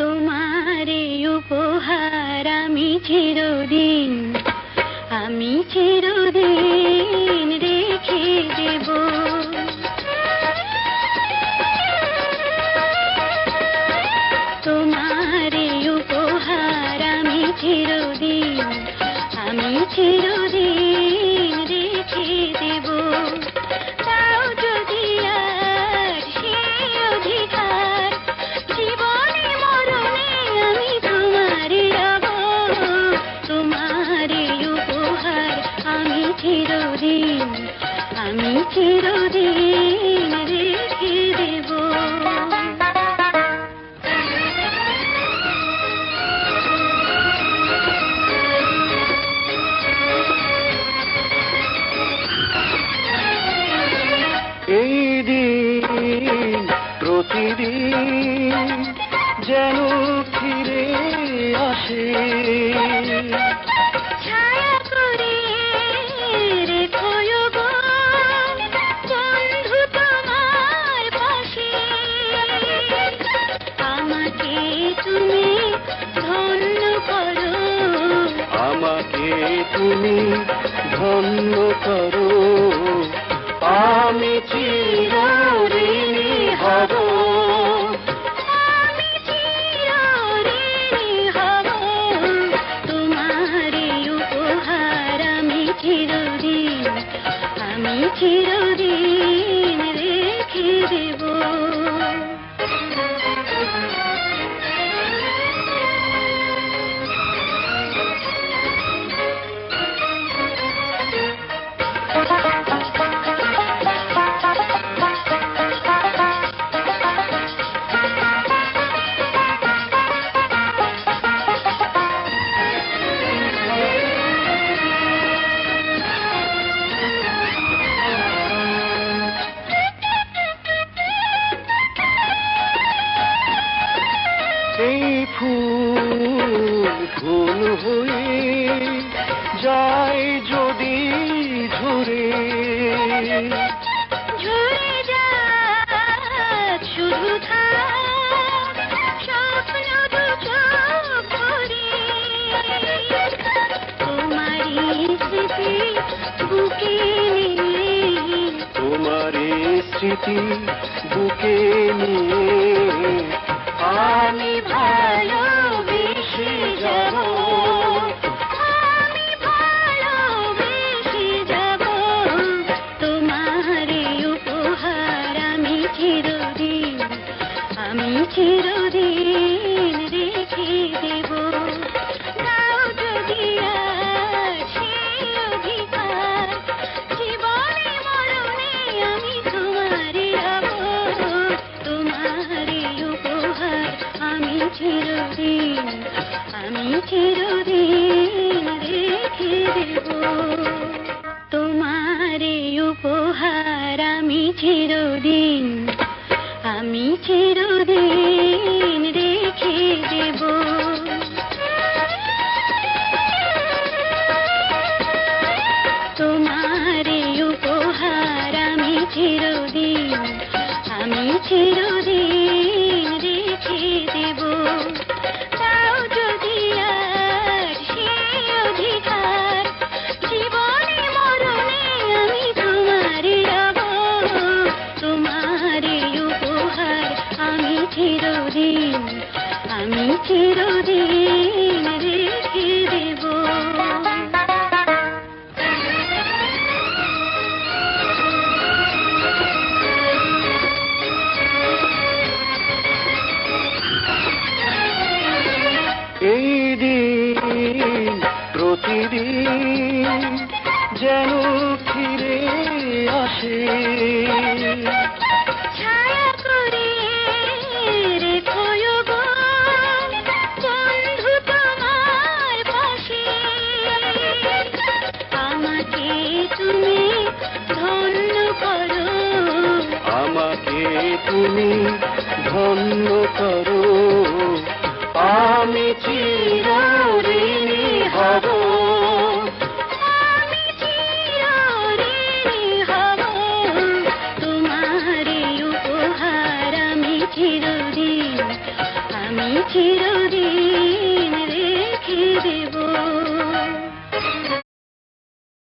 তোমার উপহার আমি চিরদিন আমি চিরদিন রেখে দেব। তোমার উপহার আমি চিরদিন আমি চিরদিন আমি চিরদিন রেখে দেব। এই দিন প্রতিদিন যেন ফিরে আসে। তুমি ধন্য করো। আমি চিরঋণী হব। চিরদিন আমি চিরদিন এই ফুল ফুল হয়ে যায় যদি ঝরে। ঝরে যাক শুধু তোমার স্মৃতি বুকে নিয়ে। আমি চিরদিন রেখে তোমার আমি চিরদিন আমি চিরদিন আমি চিরদিন রেখে দেব। এই দিন প্রতিদিন যেন ফিরে আসে। তুমি ধন্য করো। আমি চিরঋণী হব। হব। তোমার উপহার আমি চিরদিন আমি চিরদিন